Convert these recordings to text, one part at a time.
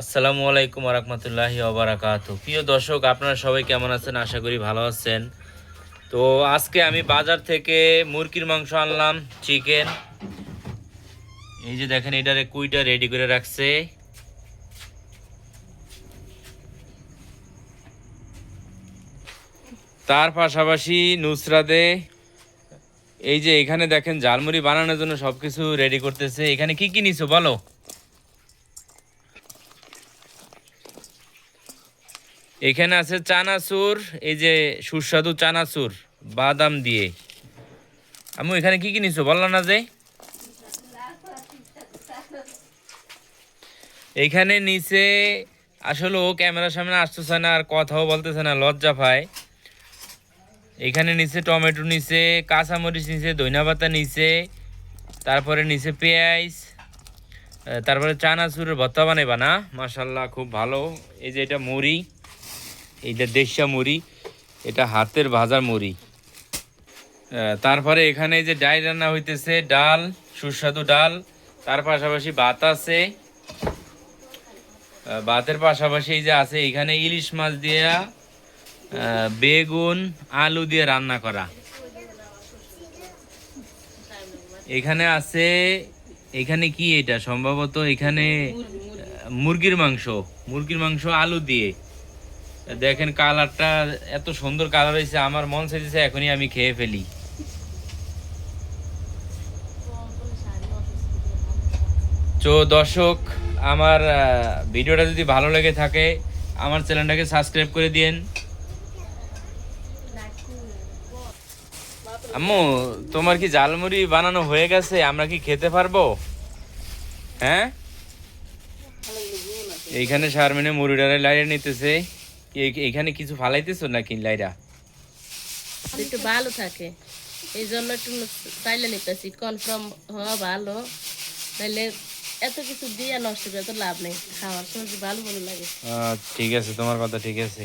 আসসালামু আলাইকুম রহমতুল্লাহি ওবরাকাত প্রিয় দর্শক, আপনারা সবাই কেমন আছেন? আশা করি ভালো আছেন। তো আজকে আমি বাজার থেকে মুরগির মাংস আনলাম, চিকেন। এই যে দেখেন, এটারে কুইটা রেডি করে রাখছে। তার পাশাপাশি নুসরাদে এই যে এখানে দেখেন, ঝালমুড়ি বানানোর জন্য সবকিছু রেডি করতেছে। এখানে কি কি নিছো বলো? এখানে আছে চানাচুর, এই যে সুস্বাদু চানাচুর, বাদাম দিয়ে। আমি এখানে কি কি নিছো বললাম না যে। এইখানে নিচে আসলে ও ক্যামেরার সামনে আসতেছে না, আর কথাও বলতেছে না, লজ্জা পায়। এখানে নিচে টমেটো নিচে, কাঁচামরিচ নিচে ধনিয়া পাতা নিচে, তারপরে নিচে পেঁয়াজ তারপরে চানাচুরের ভর্তা বানাইবা না? মাসাল্লাহ খুব ভালো। এই যে এটা মুড়ি। এইটা দেশা মুড়ি, এটা হাতের ভাজা মুড়ি। তারপরে এখানে যে ডাল রান্না হইতেছে, ডাল, সুস্বাদু ডাল, তার পাশাপাশি ভাত আছে। ভাতের পাশাপাশি যে আছে, এখানে ইলিশ মাছ দিয়ে বেগুন, আলু দিয়ে রান্না করা। এখানে আছে, এখানে কি এটা? সম্ভবত এখানে মুরগির মাংস মুরগির মাংস আলু দিয়ে। দেখেন কালারটা এত সুন্দর কালার হয়েছে, আমার মন চাইছে এখনই আমি খেয়ে ফেলি। তো দর্শক, আমার ভিডিওটা যদি ভালো লেগে থাকে, আমার চ্যানেলটাকে সাবস্ক্রাইব করে দিন আম্মু, তোমার কি ঝালমুড়ি বানানো হয়ে গেছে? আমরা কি খেতে পারব? হ্যাঁ? এইখানে শারমিনে মুড়িটারে লাইরে নিতেছে। এইখানে কিছু ফালাইতেছো নাকি লাইরা? একটু ভালো থাকে। এই জন্য একটু চাইলে নিতেছি কনফার্ম হওয়া ভালো। তাইলে এত কিছু দিয়ে নষ্ট করে তো লাভ নেই খাওয়ার সবজি ভালো ভালো লাগে। ঠিক আছে তোমার কথা ঠিক আছে।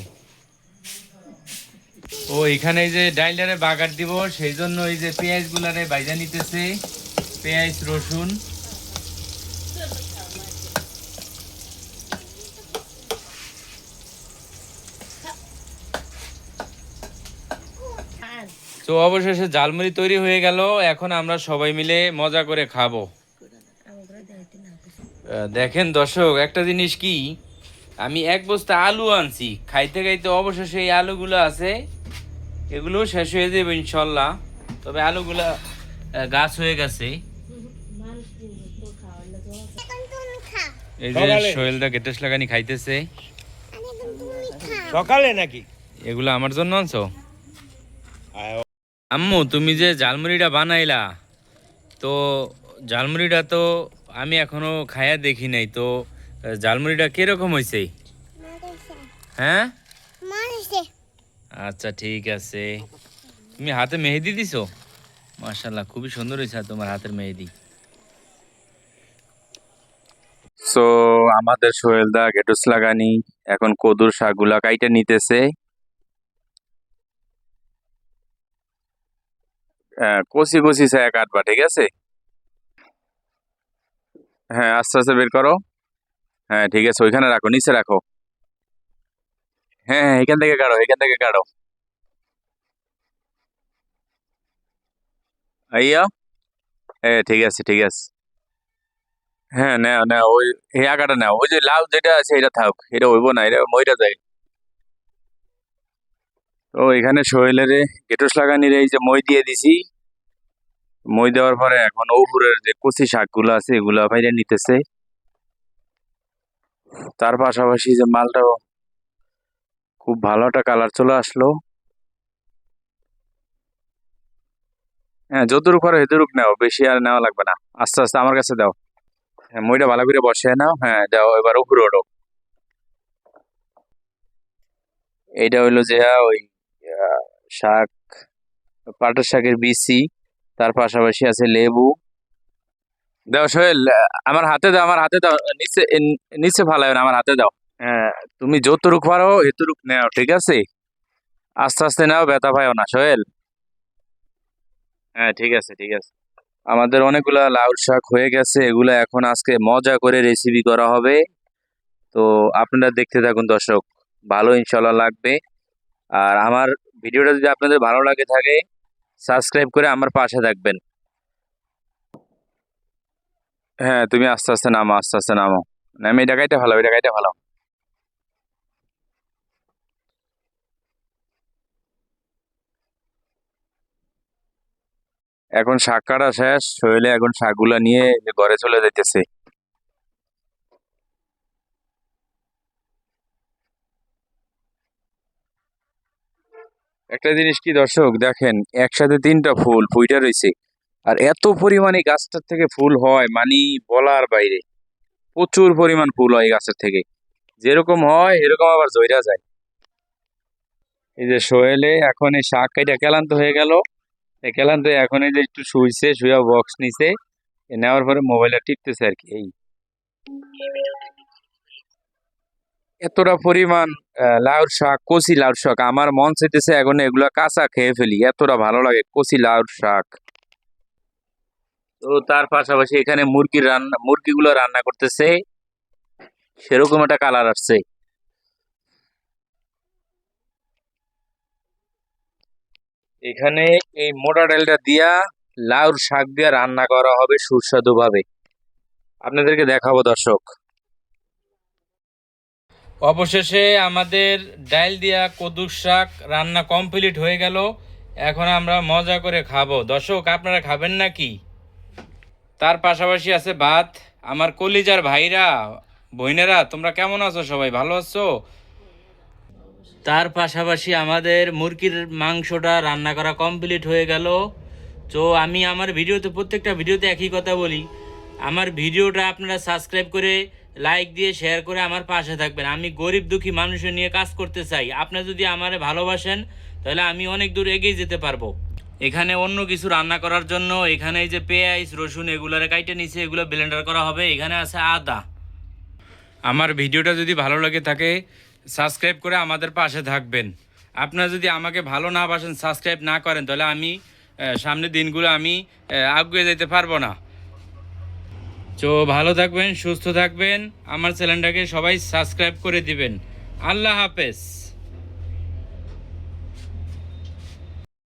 ও এখানে এই যে ডাইলারে বাগার দিব সেই জন্য এই যে পেঁয়াজ গুলারে বাইজা নিতেছে পেঁয়াজ রসুন আর তো অবশেষে ঝালমুড়ি তৈরি হয়ে গেল। এখন আমরা সবাই মিলে মজা করে খাব। দেখেন দর্শক একটা জিনিস কি? আমি এক বস্তা আলু আনছি। খাইতে খাইতে অবশেষে এই আলুগুলো আছে। এগুলো শেষ হয়ে যাবে ইনশাল্লাহ। তবে আলুগুলা গাছ হয়ে গেছে। এই যে সোহেলদা গেটেস লাগানি খাইতেছে। সকালে নাকি? এগুলো আমার জন্য আনছো? আম্মু তুমি যে ঝালমুড়িটা বানাইলা তো ঝালমুড়িটা তো আমি এখনও খায়া দেখি নাই তো ঝালমুড়িটা কীরকম হয়েছে হ্যাঁ? আচ্ছা ঠিক আছে। তুমি হাতে মেহেদি দিছো? মাশাল্লাহ খুবই সুন্দর হয়েছে তোমার হাতের মেহেদি। সো আমাদের সোহেলদা গেটুস লাগানি এখন কদুর শাকগুলা কাইটে নিতেছে। কষি কষি ছায়া কাটবা ঠিক আছে? হ্যাঁ আস্তে আস্তে বের করো। হ্যাঁ ঠিক আছে, ওইখানে রাখো, নিচে রাখো। হ্যাঁ হ্যাঁ এখান থেকে কাটো, এখান থেকে কাটো। আইয়া? হ্যাঁ ঠিক আছে ঠিক আছে। হ্যাঁ না নাও, ওই, এই আগাটা নাও, ওই যে লাউ যেটা আছে, এটা থাক, এটা হইব না, এটা মইরা যায়। তো এখানে সোহেলের গেটস লাগানির এই যে মই দিয়ে দিছি। মই দেওয়ার পরে এখন উপরের যে কচি শাকগুলো আছে, এগুলো বাইরে নিতেছে। তার পাশাপাশি যে মালটাও খুব ভালো একটা কালার চলে আসলো। হ্যাঁ যতটুক করে হেতটুক নাও, বেশি আর নেওয়া লাগবে না। আস্তে আস্তে আমার কাছে দাও। হ্যাঁ মইটা ভালো করে বসিয়ে নাও। হ্যাঁ দাও, এবার উপরে ওঠো। এইটা হইল যে, ওই শাক, পাটের শাকের বিচি, তার পাশাপাশি আছে লেবু। দাও সোহেল, আমার হাতে দাও, আমার হাতে দাও। নিচে নিচে ফালায় না, আমার হাতে দাও। হ্যাঁ তুমি যতটুক পারো এতটুক নাও, ঠিক আছে? আস্তে আস্তে নাও, ব্যথা পাইও না, সোহেল। হ্যাঁ ঠিক আছে ঠিক আছে। আমাদের অনেকগুলা লাউ শাক হয়ে গেছে, এগুলা এখন আজকে মজা করে রেসিপি করা হবে। তো আপনারা দেখতে থাকুন দর্শক, ভালো ইনশাল্লাহ লাগবে। আর আমার ভিডিওটা যদি আপনাদের ভালো লাগে থাকে সাবস্ক্রাইব করে আমার পাশে থাকবেন। হ্যাঁ তুমি আস্তে আস্তে নামো, আস্তে আস্তে নামো। নামে এটা কাইটা ভালো, এটা কাইটা ভালো। এখন শাক কাটা শেষ শৈলে এখন শাকগুলা নিয়ে ঘরে চলে যাইতেছে। একটা জিনিস কি দর্শক, দেখেন একসাথে তিনটা ফুল ফুইটা রয়েছে। আর এত পরিমাণে গাছটার থেকে ফুল হয় মানে বলার বাইরে। প্রচুর পরিমাণ ফুল হয় গাছের থেকে। যেরকম হয়, এরকম আবার জইরা যায়। এই যে সোহেলে এখন এই শাক কাইটা ক্লান্ত হয়ে গেল। ক্লান্ত এখন এই যে একটু শুইছে শুয়ে বক্স নিছে। নেওয়ার পরে মোবাইলটা টিপতেছে আর কি, এই। এতটা পরিমাণ লাউর শাক, কচি লাউর শাক, আমার মন চাইতেছে এখন এগুলা কাঁচা খেয়ে ফেলি। এতটা ভালো লাগে কচি লাউর শাক। তো তার পাশাপাশি এখানে মুরগির রান্না, মুরগিগুলো রান্না করতেছে। সেরকম একটা কালার আসছে। এখানে এই মোটা ডালটা দিয়া লাউর শাক দিয়া রান্না করা হবে সুস্বাদু ভাবে আপনাদেরকে দেখাবো দর্শক। অবশেষে আমাদের ডাইল দিয়া কদুর শাক রান্না কমপ্লিট হয়ে গেল। এখন আমরা মজা করে খাব। দর্শক, আপনারা খাবেন নাকি? তার পাশাপাশি আছে ভাত। আমার কলিজার ভাইরা, বোনেরা, তোমরা কেমন আছো সবাই? ভালো আছো? তার পাশাপাশি আমাদের মুরগির মাংসটা রান্না করা কমপ্লিট হয়ে গেল। তো আমি আমার ভিডিওতে, প্রত্যেকটা ভিডিওতে একই কথা বলি। আমার ভিডিওটা আপনারা সাবস্ক্রাইব করে লাইক দিয়ে শেয়ার করে আমার পাশে থাকবেন। আমি গরিব দুঃখী মানুষের নিয়ে কাজ করতে চাই। আপনি যদি আমারে ভালোবাসেন, তাহলে আমি অনেক দূর এগিয়ে যেতে পারব। এখানে অন্য কিছু রান্না করার জন্য এখানে এই যে পেঁয়াজ, রসুন এগুলারে কাইটে নিচে এগুলো ব্লেন্ডার করা হবে। এখানে আছে আদা। আমার ভিডিওটা যদি ভালো লাগে থাকে সাবস্ক্রাইব করে আমাদের পাশে থাকবেন। আপনারা যদি আমাকে ভালো না বাসেন সাবস্ক্রাইব না করেন, তাহলে আমি সামনের দিনগুলো আমি আগুয়ে যেতে পারব না। তো ভালো থাকবেন সুস্থ থাকবেন। আমার চ্যানেলটাকে সবাই সাবস্ক্রাইব করে দিবেন। আল্লাহ হাফেজ।